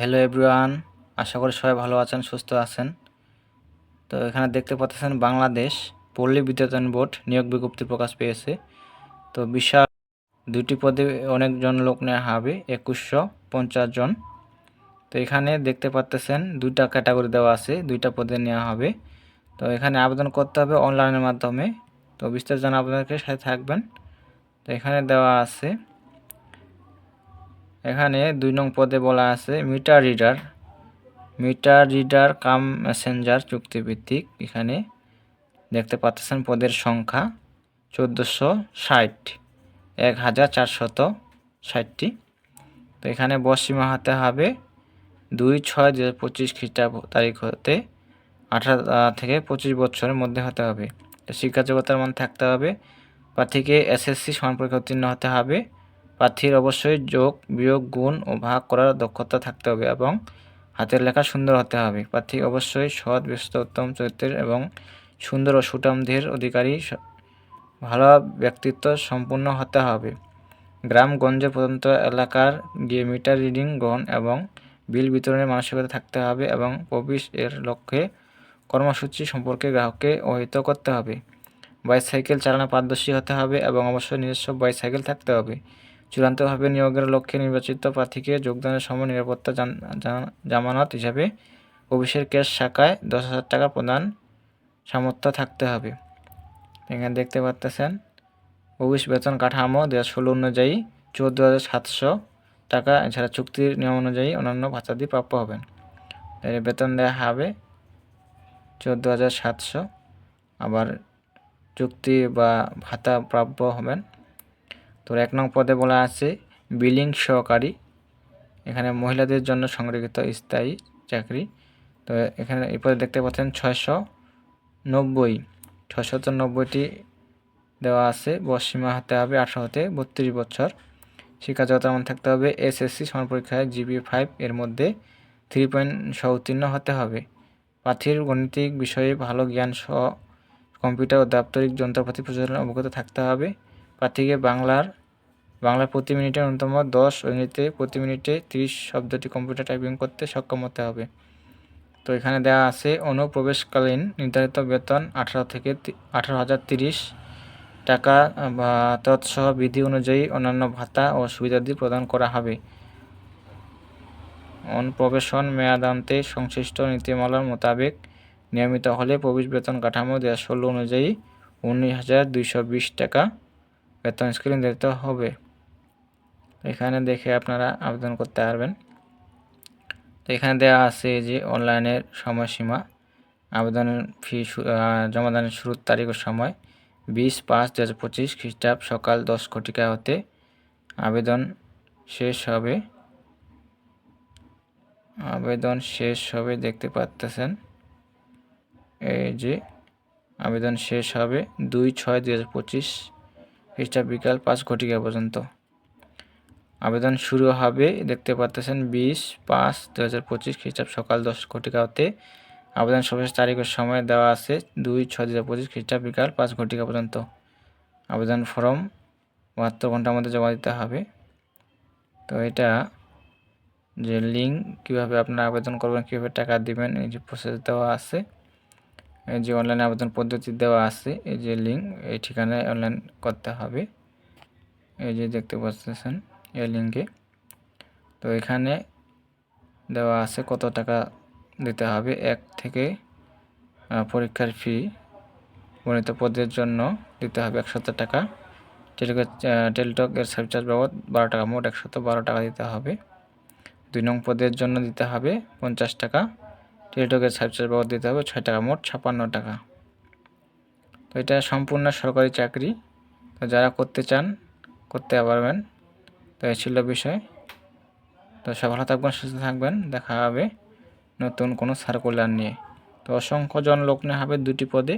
Hello everyone আশা করি সবাই ভালো আছেন, সুস্থ আছেন। তো এখানে দেখতে পাচ্ছেন বাংলাদেশ পল্লী বিদ্যুতায়ন বোর্ড নিয়োগ বিজ্ঞপ্তি প্রকাশ পেয়েছে। তো বিশাল দুটি পদে অনেকজন লোক নেওয়া হবে, একুশশো পঞ্চাশ জন। তো এখানে দেখতে পাচ্ছেন দুইটা ক্যাটাগরি দেওয়া আছে, দুইটা পদে নেওয়া হবে। তো এখানে আবেদন করতে হবে অনলাইনের মাধ্যমে। তো বিস্তারিত জানা আপনাদেরকে সাথে থাকবেন। তো এখানে দেওয়া আছে এখানে দুই নং পদে বলা আছে meter reader. Meter reader cum messenger চুক্তিভিত্তিক। এখানে দেখতে পাচ্ছেন পদের সংখ্যা চোদ্দোশো ষাট। এক হাজার চারশত ষাটটি। তো এখানে বসীমা হতে হবে দুই ছয় দু হাজার পঁচিশ খ্রিস্টাব্দ তারিখ হতে আঠারো থেকে পঁচিশ বছরের মধ্যে হতে হবে। শিক্ষা যোগ্যতার মান থাকতে হবে। প্রার্থীকে এসএসসি সমান পরীক্ষা উত্তীর্ণ হতে হবে। প্রার্থীর অবশ্যই যোগ, বিয়োগ, গুণ ও ভাগ করার দক্ষতা থাকতে হবে এবং হাতের লেখা সুন্দর হতে হবে। প্রার্থী অবশ্যই সৎ, ব্যস্ত, উত্তম, চরিত্রের এবং সুন্দর ও সুটাম দেহের অধিকারী ভালো ব্যক্তিত্ব সম্পূর্ণ হতে হবে। গ্রামগঞ্জে প্রত্যন্ত এলাকার গিয়ে মিটার, রিডিং গ্রহণ এবং বিল বিতরণের মানসিকতা থাকতে হবে এবং প্রবেশ এর লক্ষ্যে কর্মসূচি সম্পর্কে গ্রাহককে অবহিত করতে হবে। বাইসাইকেল চালানো পারদর্শী হতে হবে এবং অবশ্যই নিজস্ব বাইসাইকেল থাকতে হবে। চূড়ান্তভাবে নিয়োগের লক্ষ্যে নির্বাচিত প্রার্থীকে যোগদানের সময় নিরাপত্তা জামানত হিসাবে অফিসের ক্যাশ শাখায় দশ হাজার টাকা প্রদান সামর্থ্য থাকতে হবে। এখানে দেখতে পাচ্তেছেন অফিস বেতন কাঠামো দু হাজার ষোলো অনুযায়ী চৌদ্দ হাজার সাতশো টাকা, এছাড়া চুক্তির নিয়ম অনুযায়ী অন্যান্য ভাতাদি প্রাপ্য হবেন। বেতন দেওয়া হবে চৌদ্দ হাজার সাতশো, আবার চুক্তি বা ভাতা প্রাপ্য হবেন তো এক নং পদে বলা আছে, বিলিং সহকারী। এখানে মহিলাদের জন্য সংরক্ষিত স্থায়ী চাকরি। তো এখানে এই পদে দেখতে পাচ্ছেন ছয়শো নব্বই ছশত নব্বইটি দেওয়া আছে বয়সীমা হতে হবে আঠারো হতে বত্রিশ বছর। শিক্ষা জগতের মধ্যে থাকতে হবে, এসএসসি সমান পরীক্ষায় জিবি ফাইভ এর মধ্যে থ্রি পয়েন্ট সহ উত্তীর্ণ হতে হবে। প্রার্থীর গণিতিক বিষয়ে ভালো জ্ঞান সহ কম্পিউটার ও দাপ্তরিক যন্ত্রপাতি প্রচলনের অবগত থাকতে হবে। প্রার্থীকে বাংলার বাংলা প্রতি মিনিটে ন্যূনতম দশ ইংরেজিতে প্রতি মিনিটে তিরিশ শব্দটি কম্পিউটার টাইপিং করতে সক্ষম হতে হবে। তো এখানে দেওয়া আছে অনুপ্রবেশকালীন নির্ধারিত বেতন আঠারো থেকে আঠারো হাজার তিরিশ টাকা, বা তৎসহ বিধি অনুযায়ী অন্যান্য ভাতা ও সুবিধাদি প্রদান করা হবে। অনুপ্রবেশন মেয়াদান্তে সংশ্লিষ্ট নীতিমালার মোতাবেক নিয়মিত হলে প্রবেশ বেতন কাঠামো দু ষোলো অনুযায়ী উনিশ হাজার দুইশো বিশ টাকা বেতন স্কেল নির্ধারিত হবে। এখানে দেখে আপনারা আবেদন করতে পারবেন। তো এখানে দেওয়া আছে যে অনলাইনের সময়সীমা, আবেদনের ফি জমাদানের শুরুর তারিখ ও সময় বিশ পাঁচ দু হাজার পঁচিশ খ্রিস্টাব্দ সকাল দশ ঘটিকা হতে আবেদন শেষ হবে। আবেদন শেষ হবে, দেখতে পাচ্তেছেন। এই যে আবেদন শেষ হবে দুই ছয় দু হাজার পঁচিশ খ্রিস্টাব্দ বিকাল পাঁচ ঘটিকা পর্যন্ত। আবেদন শুরু হবে, দেখতে পাচ্তেছেন বিশ, পাঁচ দু হাজার পঁচিশ খ্রিস্টাব্দ সকাল দশ ঘটিকা হতে আবেদন সর্বশেষ তারিখের সময় দেওয়া আছে, দুই ছয় দু হাজার পঁচিশ খ্রিস্টাব্দ বিকাল পাঁচ ঘটিকা পর্যন্ত। আবেদন ফর্ম বাহাত্তর ঘণ্টার মধ্যে জমা দিতে হবে। তো এটা যে লিঙ্ক, কীভাবে আপনারা আবেদন করবেন, কীভাবে টাকা দিবেন, এই যে প্রসেস দেওয়া আছে। এই যে অনলাইন আবেদন পদ্ধতি দেওয়া আছে, এই যে লিঙ্ক, এই ঠিকানায় অনলাইন করতে হবে। এই যে দেখতে পাচ্ছেন। এই লিঙ্কে। তো এখানে দেওয়া আছে কত টাকা দিতে হবে। এক থেকে পরীক্ষার ফি গণিত পদের জন্য দিতে হবে একশত টাকা। টেলিটক টেলিটক এর সার্ভিস বাবদ বারো টাকা, মোট একশত বারো টাকা দিতে হবে। দুই নং পদের জন্য দিতে হবে পঞ্চাশ টাকা। টেলিটকের সার্ভিস বাবদ দিতে হবে ছয় টাকা, মোট ছাপান্ন টাকা। তো এটা সম্পূর্ণ সরকারি চাকরি। তো যারা করতে চান, করতে পারবেন। তো এই ছিল বিষয়। তো সব ভালো থাকবেন, সুস্থ থাকবেন, দেখা হবে নতুন কোনো সার্কুলার নিয়ে। তো অসংখ্য জন লোক নেওয়া হবে দুটি পদে।